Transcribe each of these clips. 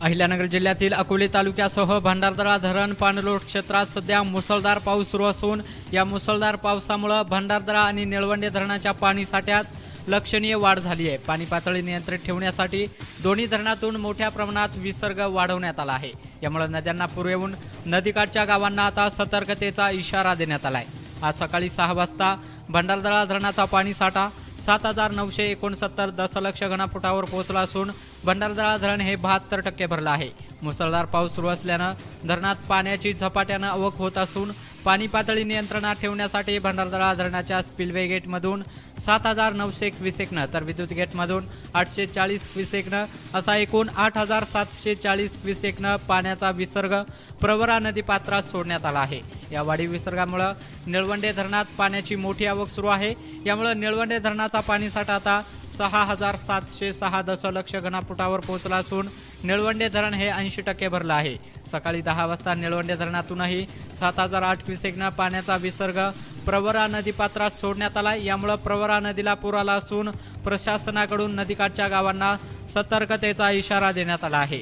अहिल्यानगर जिल्ह्यातील अकोले तालुक्यासह भंडारदरा धरण पाणलोट क्षेत्रात सध्या मुसळधार पाऊस सुरू असून या मुसळधार पावसामुळं भंडारदरा आणि निळवंडे धरणाच्या पाणी साठ्यात लक्षणीय वाढ झाली आहे. पाणी पातळी नियंत्रित ठेवण्यासाठी दोन्ही धरणातून मोठ्या प्रमाणात विसर्ग वाढवण्यात आला आहे. यामुळे नद्यांना पूर येऊन नदीकाठच्या गावांना आता सतर्कतेचा इशारा देण्यात आला आहे आज सकाळी सहा वाजता भंडारदरा धरणाचा पाणी साठा सात हजार नऊशे एकोणसत्तर दशलक्ष घनफुटावर पोहोचला असून भंडारदरा धरण हे बहात्तर टक्के भरलं आहे. मुसळधार पाऊस सुरू असल्यानं धरणात पाण्याची झपाट्यानं आवक होत असून पाणी पातळी नियंत्रणात ठेवण्यासाठी भंडारदरा धरणाच्या स्पिलवे गेटमधून सात हजार नऊशे क्विसेकनं तर विद्युत गेटमधून आठशे चाळीस क्विसेकनं असा एकूण आठ हजार सातशे चाळीस क्विसेकनं पाण्याचा विसर्ग प्रवरा नदीपात्रात सोडण्यात आला आहे. या वाढीव विसर्गामुळं निळवंडे धरणात पाण्याची मोठी आवक सुरू आहे. यामुळं निळवंडे धरणाचा पाणीसाठा आता सहा हजार सातशे सहा दशलक्ष घनफुटावर पोहोचला असून निळवंडे धरण हे ऐंशी टक्के भरलं आहे. सकाळी दहा वाजता निळवंडे धरणातूनही सात हजार आठ क्युसेकनं पाण्याचा विसर्ग प्रवरा नदीपात्रात सोडण्यात आला. यामुळं प्रवरा नदीला पूर आला असून प्रशासनाकडून नदीकाठच्या गावांना सतर्कतेचा इशारा देण्यात आला आहे.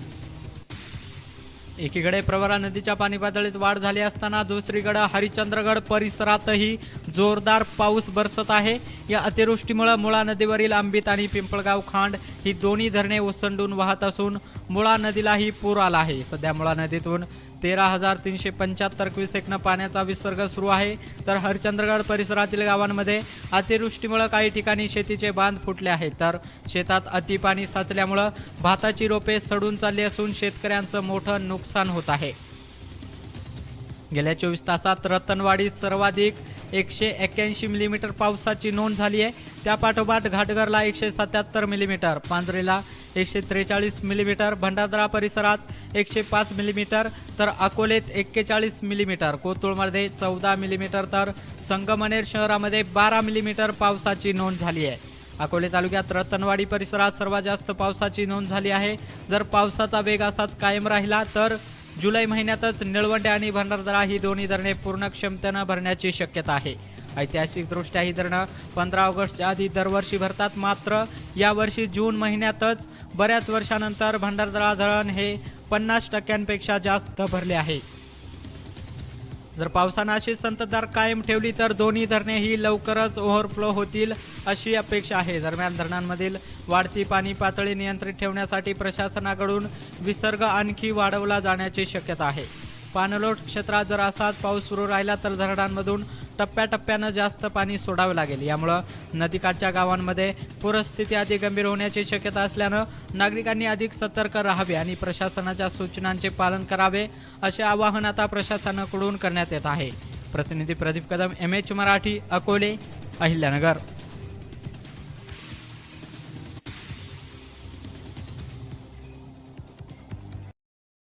एकीकडे प्रवरा नदीच्या पाणी पातळीत वाढ झाली असताना दुसरीकडे हरिश्चंद्रगड परिसरातही जोरदार पाऊस बरसत आहे. या अतिवृष्टीमुळे मुळा नदीवरील आंबीत आणि पिंपळगाव खांड ही दोन्ही धरणे ओसंडून वाहत असून मुळा नदीलाही पूर आला आहे. सध्या मुळा नदीतून तेरा हजार तीनशे पंच्याहत्तर क्युसेकनं पाण्याचा विसर्ग सुरू आहे. तर हरिचंद्रगड परिसरातील गावांमध्ये अतिवृष्टीमुळे काही ठिकाणी शेतीचे बांध फुटले आहेत. तर शेतात अतिपाणी साचल्यामुळं भाताची रोपे सडून चालली असून शेतकऱ्यांचं मोठं नुकसान होत आहे. गेल्या चोवीस तासात रतनवाडीत सर्वाधिक एकशे एक्क्याऐंशी मिलीमीटर पावसाची नोंद झाली आहे. त्यापाठोपाठ घाटघरला एकशे सत्याहत्तर मिलीमीटर पांजरेला एकशे त्रेचाळीस मिलीमीटर भंडारदरा परिसरात एकशे पाच मिलीमीटर तर अकोलेत एक्केचाळीस मिलीमीटर कोतुळमध्ये चौदा मिलीमीटर तर संगमनेर शहरामध्ये बारा मिलीमीटर पावसाची नोंद झाली आहे. अकोले तालुक्यात रतनवाडी परिसरात सर्वात जास्त पावसाची नोंद झाली आहे. जर पावसाचा वेग असाच कायम राहिला तर जुलै महिन्यातच निळवंडे आणि भंडारदरा ही दोन्ही धरणे पूर्ण क्षमतेनं भरण्याची शक्यता आहे. ऐतिहासिकदृष्ट्या ही धरणं पंधरा ऑगस्टच्या आधी दरवर्षी भरतात. मात्र यावर्षी जून महिन्यातच बऱ्याच वर्षानंतर भंडारदरा धरण हे पन्नास टक्क्यांपेक्षा जास्त भरले आहे. जर पावसानं अशी संततधार कायम ठेवली तर दोन्ही धरणे ही लवकरच ओव्हरफ्लो होतील अशी अपेक्षा आहे. दरम्यान धरणांमधील वाढती पाणी पातळी नियंत्रित ठेवण्यासाठी प्रशासनाकडून विसर्ग आणखी वाढवला जाण्याची शक्यता आहे. पाणलोट क्षेत्रात जर असाच पाऊस सुरू राहिला तर धरणांमधून टप्प्याटप्प्यानं जास्त पाणी सोडावं लागेल. यामुळं नदीकाठच्या गावांमध्ये पूरस्थिती अधिक गंभीर होण्याची शक्यता असल्यानं नागरिकांनी अधिक सतर्क राहावे आणि प्रशासनाच्या सूचनांचे पालन करावे असे आवाहन आता प्रशासनाकडून करण्यात येत आहे. प्रतिनिधी प्रदीप कदम एम एच मराठी अकोले अहिल्यानगर.